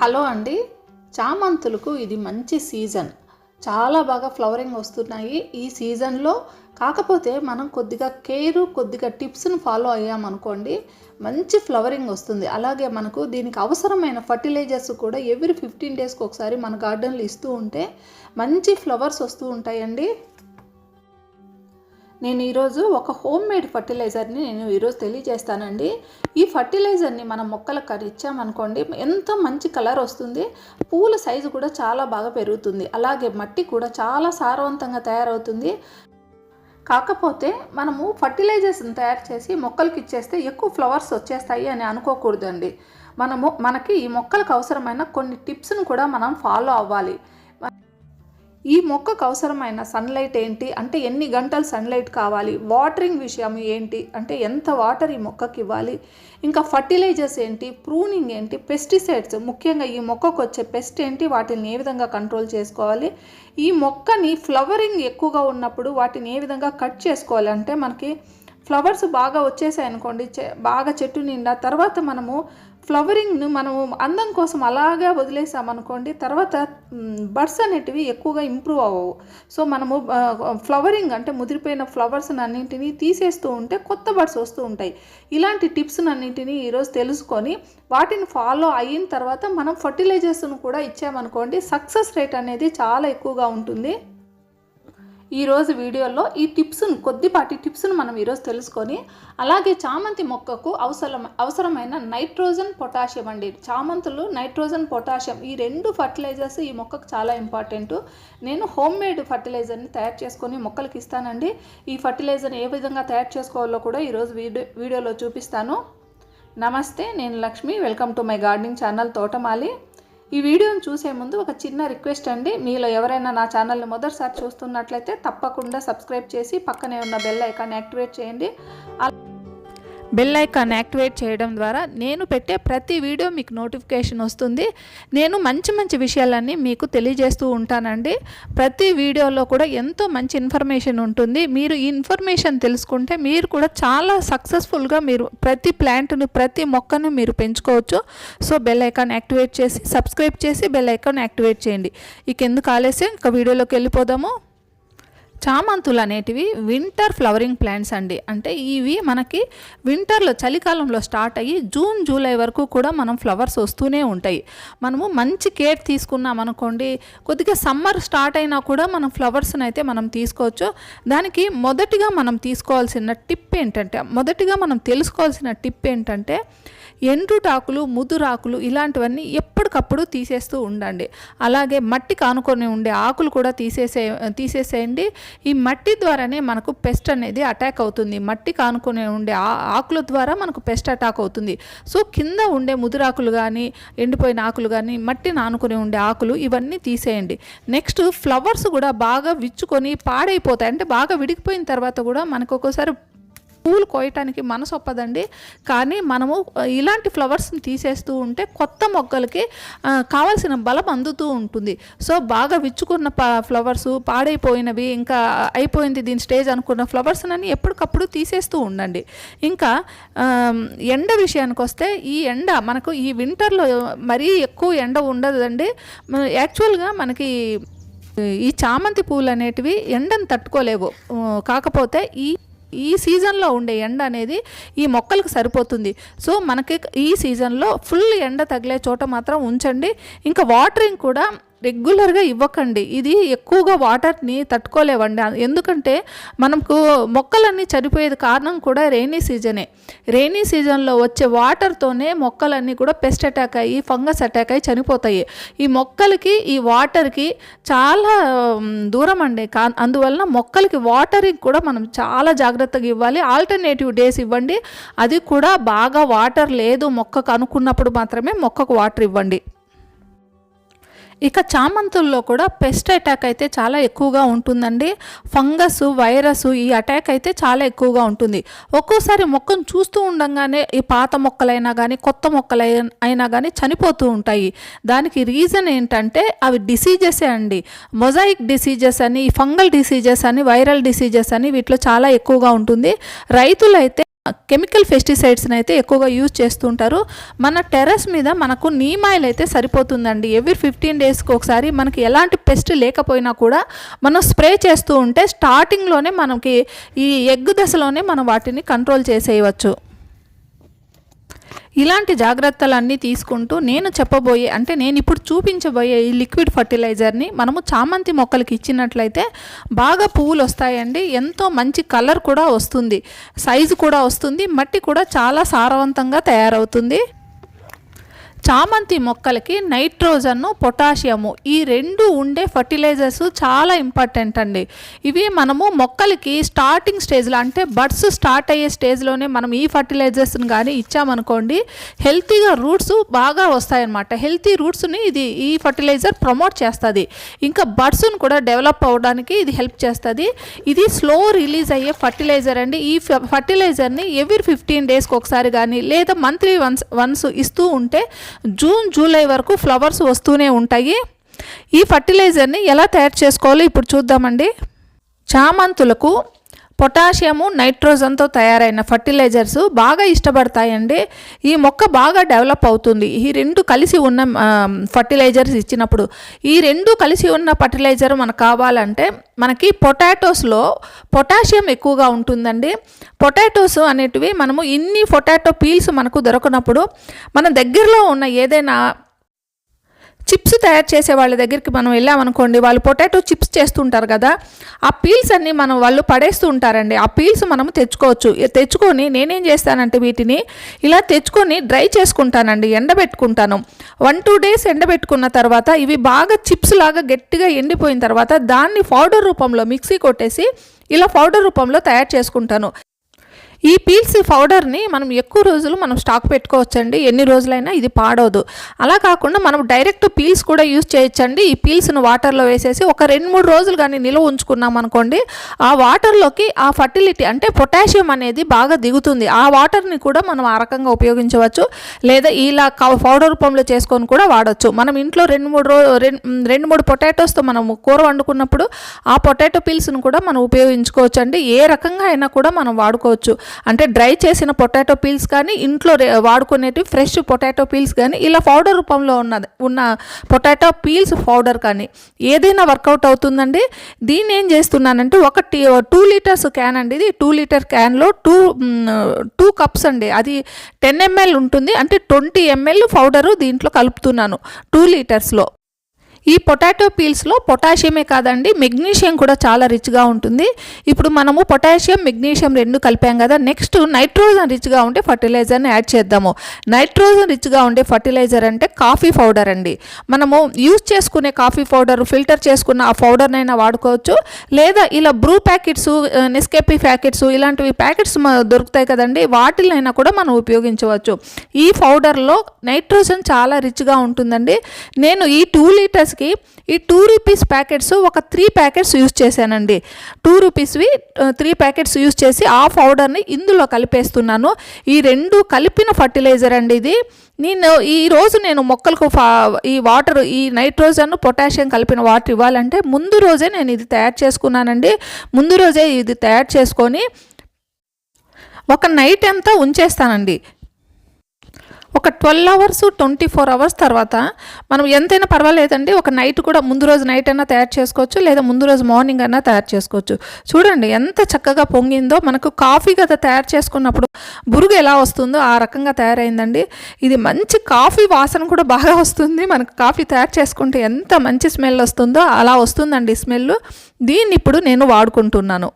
Hello అండి. చామంతులకు ఇది మంచి సీజన్. చాలా బాగా ఫ్లవరింగ్ వస్తున్నాయి. ఈ సీజన్లో కాకపోతే మనం కొద్దిగా కేరు కొద్దిగా టిప్స్ను ఫాలో అయ్యామనుకోండి మంచి ఫ్లవరింగ్ వస్తుంది. అలాగే మనకు దీనికి అవసరమైన ఫర్టిలైజర్స్ కూడా ఎవ్రీ ఫిఫ్టీన్ డేస్కి ఒకసారి మన గార్డెన్లో ఇస్తూ ఉంటే మంచి ఫ్లవర్స్ వస్తూ ఉంటాయండి. నేను ఈరోజు ఒక హోమ్ మేడ్ ఫర్టిలైజర్ని నేను ఈరోజు తెలియజేస్తానండి. ఈ ఫర్టిలైజర్ని మనం మొక్కలకు ఇచ్చామనుకోండి ఎంతో మంచి కలర్ వస్తుంది పూల సైజు కూడా చాలా బాగా పెరుగుతుంది. అలాగే మట్టి కూడా చాలా సారవంతంగా తయారవుతుంది. కాకపోతే మనము ఫర్టిలైజర్స్ని తయారు చేసి మొక్కలకి ఇచ్చేస్తే ఎక్కువ ఫ్లవర్స్ వచ్చేస్తాయి అని అనుకోకూడదండి. మనము మనకి ఈ మొక్కలకు అవసరమైన కొన్ని టిప్స్ను కూడా మనం ఫాలో అవ్వాలి. ఈ మొక్కకు అవసరమైన సన్లైట్ ఏంటి? అంటే ఎన్ని గంటలు సన్లైట్ కావాలి? వాటరింగ్ విషయం ఏంటి? అంటే ఎంత వాటర్ ఈ మొక్కకి ఇవ్వాలి? ఇంకా ఫర్టిలైజర్స్ ఏంటి? ప్రూనింగ్ ఏంటి? పెస్టిసైడ్స్ ముఖ్యంగా ఈ మొక్కకు వచ్చే పెస్ట్ ఏంటి? వాటిని ఏ విధంగా కంట్రోల్ చేసుకోవాలి? ఈ మొక్కని ఫ్లవరింగ్ ఎక్కువగా ఉన్నప్పుడు వాటిని ఏ విధంగా కట్ చేసుకోవాలి? అంటే మనకి ఫ్లవర్స్ బాగా వచ్చేసాయి అనుకోండి చె- బాగా చెట్టు నిండా తర్వాత మనము ఫ్లవరింగ్ను మనము అందం కోసం అలాగే వదిలేసామనుకోండి తర్వాత బడ్స్ అనేటివి ఎక్కువగా ఇంప్రూవ్ అవ్వవు. సో మనము ఫ్లవరింగ్ అంటే ముదిరిపోయిన ఫ్లవర్స్ అన్నింటినీ తీసేస్తూ ఉంటే కొత్త బడ్స్ వస్తూ ఉంటాయి. ఇలాంటి టిప్స్ అన్నింటినీ ఈరోజు తెలుసుకొని వాటిని ఫాలో అయిన తర్వాత మనం ఫర్టిలైజర్స్ను కూడా ఇచ్చామనుకోండి సక్సెస్ రేట్ అనేది చాలా ఎక్కువగా ఉంటుంది. ఈరోజు వీడియోలో ఈ టిప్స్ను కొద్దిపాటి టిప్స్ను మనం ఈరోజు తెలుసుకొని అలాగే చామంతి మొక్కకు అవసరం అవసరమైన నైట్రోజన్ పొటాషియం అండి. చామంతులు నైట్రోజన్ పొటాషియం ఈ రెండు ఫర్టిలైజర్స్ ఈ మొక్కకు చాలా ఇంపార్టెంట్. నేను హోమ్ మేడ్ ఫర్టిలైజర్ని తయారు చేసుకొని మొక్కలకి ఇస్తానండి. ఈ ఫర్టిలైజర్ని ఏ విధంగా తయారు చేసుకోవాలో కూడా ఈరోజు వీడియో వీడియోలో చూపిస్తాను. నమస్తే నేను Lakshmi. Welcome to my gardening channel తోటమాలి. ఈ వీడియోని చూసే ముందు ఒక చిన్న రిక్వెస్ట్ అండి. మీలో ఎవరైనా నా ఛానల్ని మొదటిసారి చూస్తున్నట్లయితే తప్పకుండా సబ్స్క్రైబ్ చేసి పక్కనే ఉన్న బెల్ ఐకాన్ యాక్టివేట్ చేయండి. అలా బెల్ ఐకాన్ యాక్టివేట్ చేయడం ద్వారా నేను పెట్టే ప్రతి వీడియో మీకు నోటిఫికేషన్ వస్తుంది. నేను మంచి మంచి విషయాలన్నీ మీకు తెలియజేస్తూ ఉంటానండి. ప్రతి వీడియోలో కూడా ఎంతో మంచి ఇన్ఫర్మేషన్ ఉంటుంది. మీరు ఈ ఇన్ఫర్మేషన్ తెలుసుకుంటే మీరు కూడా చాలా సక్సెస్ఫుల్గా మీరు ప్రతి ప్లాంట్ను ప్రతి మొక్కను మీరు పెంచుకోవచ్చు. సో బెల్ ఐకాన్ యాక్టివేట్ చేసి సబ్స్క్రైబ్ చేసి బెల్ ఐకాన్ యాక్టివేట్ చేయండి. ఇక ఎందుకు ఆలస్యం? ఇక వీడియోలోకి వెళ్ళిపోదాము. చామంతులు అనేటివి వింటర్ ఫ్లవరింగ్ ప్లాంట్స్ అండి. అంటే ఇవి మనకి వింటర్లో చలికాలంలో స్టార్ట్ అయ్యి జూన్ జూలై వరకు కూడా మనం ఫ్లవర్స్ వస్తూనే ఉంటాయి. మనము మంచి కేర్ తీసుకున్నాం అనుకోండి కొద్దిగా సమ్మర్ స్టార్ట్ అయినా కూడా మనం ఫ్లవర్స్ని అయితే మనం తీసుకోవచ్చు. దానికి మొదటిగా మనం తీసుకోవాల్సిన టిప్ ఏంటంటే మొదటిగా మనం తెలుసుకోవాల్సిన టిప్ ఏంటంటే ఎండ్రుటాకులు ముదురాకులు ఇలాంటివన్నీ ఎప్పటికప్పుడు తీసేస్తూ ఉండండి. అలాగే మట్టి కానుకొని ఉండే ఆకులు కూడా తీసేసే తీసేసేయండి. ఈ మట్టి ద్వారానే మనకు పెస్ట్ అనేది అటాక్ అవుతుంది. మట్టి కానుకొని ఉండే ఆ- ఆకుల ద్వారా మనకు పెస్ట్ అటాక్ అవుతుంది. సో కింద ఉండే ముదురాకులు కానీ ఎండిపోయిన ఆకులు కానీ మట్టి నానుకొని ఉండే ఆకులు ఇవన్నీ తీసేయండి. నెక్స్ట్ ఫ్లవర్స్ కూడా బాగా విచ్చుకొని పాడైపోతాయి. అంటే బాగా విడిగిపోయిన తర్వాత కూడా మనకు ఒక్కోసారి పూలు కోయటానికి మనసు ఒప్పదండి. కానీ మనము ఇలాంటి ఫ్లవర్స్ని తీసేస్తూ ఉంటే కొత్త మొక్కలకి కావాల్సిన బలం అందుతూ ఉంటుంది. సో బాగా విచ్చుకున్న ప ఫ్లవర్స్ పాడైపోయినవి ఇంకా అయిపోయింది దీని స్టేజ్ అనుకున్న ఫ్లవర్స్ అని ఎప్పటికప్పుడు తీసేస్తూ ఉండండి. ఇంకా ఎండ విషయానికి వస్తే ఈ ఎండ మనకు ఈ వింటర్లో మరీ ఎక్కువ ఎండ ఉండదండి. యాక్చువల్గా మనకి ఈ చామంతి పూలు అనేటివి ఎండను తట్టుకోలేవు. కాకపోతే ఈ ఈ సీజన్లో ఉండే ఎండ అనేది ఈ మొక్కలకు సరిపోతుంది. సో మనకి ఈ సీజన్లో ఫుల్ ఎండ తగిలే చోట మాత్రం ఉంచండి. ఇంకా వాటరింగ్ కూడా రెగ్యులర్గా ఇవ్వకండి. ఇది ఎక్కువగా వాటర్ని తట్టుకోలేవండి. ఎందుకంటే మనకు మొక్కలన్నీ చనిపోయేది కారణం కూడా రెయినీ సీజనే. రెయినీ సీజన్లో వచ్చే వాటర్తోనే మొక్కలన్నీ కూడా పెస్ట్ అటాక్ అయ్యి ఫంగస్ అటాక్ అయ్యి చనిపోతాయి. ఈ మొక్కలకి ఈ వాటర్కి చాలా దూరం అండి. కా అందువలన మొక్కలకి వాటరింగ్ కూడా మనం చాలా జాగ్రత్తగా ఇవ్వాలి. ఆల్టర్నేటివ్ డేస్ ఇవ్వండి. అది కూడా బాగా వాటర్ లేదు మొక్కకు అనుకున్నప్పుడు మాత్రమే మొక్కకు వాటర్ ఇవ్వండి. ఇక చామంతుల్లో కూడా పెస్ట్ అటాక్ అయితే చాలా ఎక్కువగా ఉంటుందండి. ఫంగస్ వైరస్ ఈ అటాక్ అయితే చాలా ఎక్కువగా ఉంటుంది. ఒక్కోసారి మొక్కను చూస్తూ ఉండగానే ఈ పాత మొక్కలైనా కానీ కొత్త మొక్కలై అయినా కానీ చనిపోతూ ఉంటాయి. దానికి రీజన్ ఏంటంటే అవి డిసీజెసే అండి. మొజాయిక్ డిసీజెస్ అని ఫంగల్ డిసీజెస్ అని వైరల్ డిసీజెస్ అని వీటిలో చాలా ఎక్కువగా ఉంటుంది. రైతులైతే కెమికల్ పెస్టిసైడ్స్ని అయితే ఎక్కువగా యూజ్ చేస్తుంటారు. మన టెర్రస్ మీద మనకు నీమ్ ఆయిల్ అయితే సరిపోతుందండి. ఎవ్రీ ఫిఫ్టీన్ డేస్కి ఒకసారి మనకి ఎలాంటి పెస్ట్ లేకపోయినా కూడా మనం స్ప్రే చేస్తూ ఉంటే స్టార్టింగ్లోనే మనకి ఈ ఎగ్ దశలోనే మనం వాటిని కంట్రోల్ చేసేయవచ్చు. ఇలాంటి జాగ్రత్తలన్నీ తీసుకుంటూ నేను చెప్పబోయే అంటే నేను ఇప్పుడు చూపించబోయే ఈ లిక్విడ్ ఫర్టిలైజర్ని మనము చామంతి మొక్కలకి ఇచ్చినట్లయితే బాగా పువ్వులు వస్తాయండి ఎంతో మంచి కలర్ కూడా వస్తుంది. సైజు కూడా వస్తుంది. మట్టి కూడా చాలా సారవంతంగా తయారవుతుంది. చామంతి మొక్కలకి నైట్రోజన్ను పొటాషియము ఈ రెండు ఉండే ఫర్టిలైజర్స్ చాలా ఇంపార్టెంట్ అండి. ఇవి మనము మొక్కలకి స్టార్టింగ్ స్టేజ్లో అంటే బడ్స్ స్టార్ట్ అయ్యే స్టేజ్లోనే మనం ఈ ఫర్టిలైజర్స్ని కానీ ఇచ్చామనుకోండి హెల్తీగా రూట్స్ బాగా వస్తాయన్నమాట. హెల్తీ రూట్స్ని ఇది ఈ ఫర్టిలైజర్ ప్రమోట్ చేస్తుంది. ఇంకా బడ్స్ను కూడా డెవలప్ అవ్వడానికి ఇది హెల్ప్ చేస్తుంది. ఇది స్లో రిలీజ్ అయ్యే ఫర్టిలైజర్ అండి. ఈ ఫర్టిలైజర్ని ఎవ్రీ ఫిఫ్టీన్ డేస్కి ఒకసారి కానీ లేదా మంత్లీ వన్స్ వన్స్ ఇస్తూ ఉంటే జూన్ జూలై వరకు ఫ్లవర్స్ వస్తూనే ఉంటాయి. ఈ ఫర్టిలైజర్ని ఎలా తయారు చేసుకోవాలో ఇప్పుడు చూద్దామండి. చామంతులకు పొటాషియము నైట్రోజన్తో తయారైన ఫర్టిలైజర్స్ బాగా ఇష్టపడతాయండి. ఈ మొక్క బాగా డెవలప్ అవుతుంది. ఈ రెండు కలిసి ఉన్న ఫర్టిలైజర్స్ ఇచ్చినప్పుడు ఈ రెండు కలిసి ఉన్న ఫర్టిలైజర్ మనకు కావాలంటే మనకి పొటాటోస్లో పొటాషియం ఎక్కువగా ఉంటుందండి. పొటాటోస్ అనేటివి మనము ఇన్ని పొటాటో పీల్స్ మనకు దొరకనప్పుడు మన దగ్గరలో ఉన్న ఏదైనా చిప్స్ తయారు చేసే వాళ్ళ దగ్గరికి మనం వెళ్ళామనుకోండి వాళ్ళు పొటాటో చిప్స్ చేస్తుంటారు కదా ఆ పీల్స్ అన్నీ మనం వాళ్ళు పడేస్తూ ఉంటారండి. ఆ పీల్స్ మనం తెచ్చుకోవచ్చు. తెచ్చుకొని నేనేం చేస్తానంటే వీటిని ఇలా తెచ్చుకొని డ్రై చేసుకుంటానండి ఎండబెట్టుకుంటాను. వన్ టూ డేస్ ఎండబెట్టుకున్న తర్వాత ఇవి బాగా చిప్స్ లాగా గట్టిగా ఎండిపోయిన తర్వాత దాన్ని పౌడర్ రూపంలో మిక్సీ కొట్టేసి ఇలా పౌడర్ రూపంలో తయారు చేసుకుంటాను. ఈ పీల్స్ పౌడర్ని మనం ఎక్కువ రోజులు మనం స్టాక్ పెట్టుకోవచ్చండి. ఎన్ని రోజులైనా ఇది పాడవదు. అలా కాకుండా మనం డైరెక్ట్ పీల్స్ కూడా యూజ్ చేయొచ్చండి. ఈ పీల్స్ను వాటర్లో వేసేసి ఒక రెండు మూడు రోజులు కానీ నిల్వ ఉంచుకున్నాం అనుకోండి ఆ వాటర్లోకి ఆ ఫర్టిలిటీ అంటే పొటాషియం అనేది బాగా దిగుతుంది. ఆ వాటర్ని కూడా మనం ఆ రకంగా ఉపయోగించవచ్చు. లేదా ఇలా పౌడర్ రూపంలో చేసుకొని కూడా వాడచ్చు. మనం ఇంట్లో రెండు మూడు రో రెండు మూడు పొటాటోస్తో మనం కూర వండుకున్నప్పుడు ఆ పొటాటో పీల్స్ను కూడా మనం ఉపయోగించుకోవచ్చు అండి ఏ రకంగా అయినా కూడా మనం వాడుకోవచ్చు. అంటే డ్రై చేసిన పొటాటో పీల్స్ కానీ ఇంట్లో వాడుకునేటివి ఫ్రెష్ పొటాటో పీల్స్ కానీ ఇలా పౌడర్ రూపంలో ఉన్నది ఉన్న పొటాటో పీల్స్ పౌడర్ కానీ ఏదైనా వర్కౌట్ అవుతుందండి. దీన్ని ఏం చేస్తున్నానంటే ఒక టూ లీటర్స్ క్యాన్ అండి ఇది. టూ లీటర్ క్యాన్లో టూ టూ కప్స్ అండి. అది టెన్ ఎంఎల్ ఉంటుంది. అంటే ట్వంటీ ఎంఎల్ పౌడరు దీంట్లో కలుపుతున్నాను. టూ లీటర్స్లో. ఈ పొటాటో పీల్స్లో పొటాషియమే కాదండి మెగ్నీషియం కూడా చాలా రిచ్గా ఉంటుంది. ఇప్పుడు మనము పొటాషియం మెగ్నీషియం రెండు కలిపాం కదా నెక్స్ట్ నైట్రోజన్ రిచ్గా ఉండే ఫర్టిలైజర్ని యాడ్ చేద్దాము. నైట్రోజన్ రిచ్గా ఉండే ఫర్టిలైజర్ అంటే కాఫీ పౌడర్ అండి. మనము యూజ్ చేసుకునే కాఫీ పౌడర్ ఫిల్టర్ చేసుకున్న ఆ పౌడర్నైనా వాడుకోవచ్చు. లేదా ఇలా బ్రూ ప్యాకెట్స్ నెస్కేపీ ప్యాకెట్స్ ఇలాంటివి ప్యాకెట్స్ దొరుకుతాయి కదండి వాటినైనా కూడా మనం ఉపయోగించవచ్చు. ఈ పౌడర్లో నైట్రోజన్ చాలా రిచ్గా ఉంటుందండి. నేను ఈ టూ లీటర్స్ ఈ టూ రూపీస్ ప్యాకెట్స్ ఒక త్రీ ప్యాకెట్స్ యూస్ చేశానండి. టూ రూపీస్వి త్రీ ప్యాకెట్స్ యూస్ చేసి ఆ పౌడర్ని ఇందులో కలిపేస్తున్నాను. ఈ రెండు కలిపిన ఫర్టిలైజర్ అండి ఇది. నేను ఈ రోజు నేను మొక్కలకు ఈ వాటర్ ఈ నైట్రోజన్ పొటాషియం కలిపిన వాటర్ ఇవ్వాలంటే ముందు రోజే నేను ఇది తయారు చేసుకున్నానండి. ముందు రోజే ఇది తయారు చేసుకొని ఒక నైట్ అంతా ఉంచేస్తానండి. ఒక twelve hours twenty four hours తర్వాత మనం ఎంతైనా పర్వాలేదండి ఒక నైట్ కూడా ముందు రోజు నైట్ అయినా తయారు చేసుకోవచ్చు లేదా ముందు రోజు మార్నింగ్ అయినా తయారు చేసుకోవచ్చు. చూడండి ఎంత చక్కగా పొంగిందో మనకు కాఫీ కదా తయారు చేసుకున్నప్పుడు బురుగు ఎలా వస్తుందో ఆ రకంగా తయారైందండి. ఇది మంచి కాఫీ వాసన కూడా బాగా వస్తుంది మనకు కాఫీ తయారు చేసుకుంటే ఎంత మంచి స్మెల్ వస్తుందో అలా వస్తుందండి స్మెల్ దీన్ని ఇప్పుడు నేను వాడుకుంటున్నాను.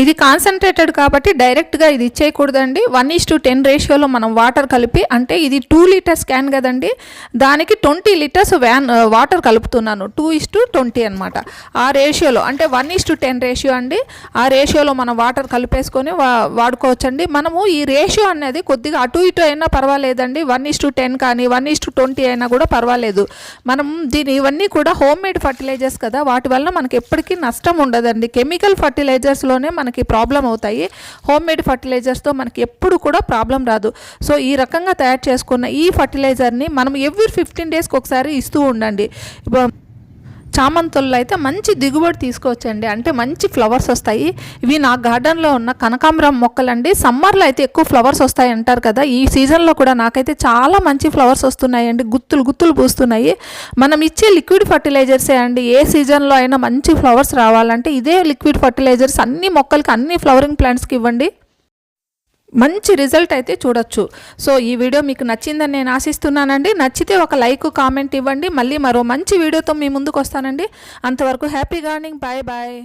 ఇది కాన్సన్ట్రేటెడ్ కాబట్టి డైరెక్ట్గా ఇది ఇచ్చేయకూడదండి. వన్ ఈస్ టు టెన్ రేషియోలో మనం వాటర్ కలిపి అంటే ఇది టూ లీటర్స్ క్యాన్ కదండి. దానికి ట్వంటీ లీటర్స్ వ్యాన్ వాటర్ కలుపుతున్నాను. టూ ఇస్ టు ట్వంటీ అనమాట ఆ రేషియోలో అంటే one is to ten ratio అండి. ఆ రేషియోలో మనం వాటర్ కలిపేసుకొని వా వాడుకోవచ్చండి. మనము ఈ రేషియో అనేది కొద్దిగా అటు ఇటు అయినా పర్వాలేదండి. వన్ ఈస్ టు టెన్ కానీ వన్ ఈస్ టు ట్వంటీ అయినా కూడా పర్వాలేదు. మనం దీని ఇవన్నీ కూడా హోమ్ మేడ్ ఫర్టిలైజర్స్ కదా. వాటి వల్ల మనకి ఎప్పటికీ నష్టం ఉండదండి. కెమికల్ ఫర్టిలైజర్స్లోనే మన మనకి ప్రాబ్లం అవుతాయి. హోమ్ మేడ్ ఫర్టిలైజర్స్తో మనకి ఎప్పుడు కూడా ప్రాబ్లం రాదు. సో ఈ రకంగా తయారు చేసుకున్న ఈ ఫర్టిలైజర్ని మనం ఎవ్రీ ఫిఫ్టీన్ డేస్కి ఒకసారి ఇస్తూ ఉండండి. చామంతుల్లో అయితే మంచి దిగుబడి తీసుకోవచ్చండి. అంటే మంచి ఫ్లవర్స్ వస్తాయి. ఇవి నా గార్డెన్లో ఉన్న కనకాంబరం మొక్కలండి. సమ్మర్లో అయితే ఎక్కువ ఫ్లవర్స్ వస్తాయి అంటారు కదా. ఈ సీజన్లో కూడా నాకైతే చాలా మంచి ఫ్లవర్స్ వస్తున్నాయండి. గుత్తులు గుత్తులు పూస్తున్నాయి. మనం ఇచ్చే లిక్విడ్ ఫర్టిలైజర్సే అండి. ఏ సీజన్లో అయినా మంచి ఫ్లవర్స్ రావాలంటే ఇదే లిక్విడ్ ఫర్టిలైజర్స్ అన్ని మొక్కలకి అన్ని ఫ్లవరింగ్ ప్లాంట్స్కి ఇవ్వండి. మంచి రిజల్ట్ అయితే చూడొచ్చు. సో ఈ వీడియో మీకు నచ్చిందని నేను ఆశిస్తున్నానండి. నచ్చితే ఒక లైక్ కామెంట్ ఇవ్వండి. మళ్ళీ మరో మంచి వీడియోతో మీ ముందుకు వస్తానండి. అంతవరకు హ్యాపీ గార్నింగ్ బాయ్ బాయ్.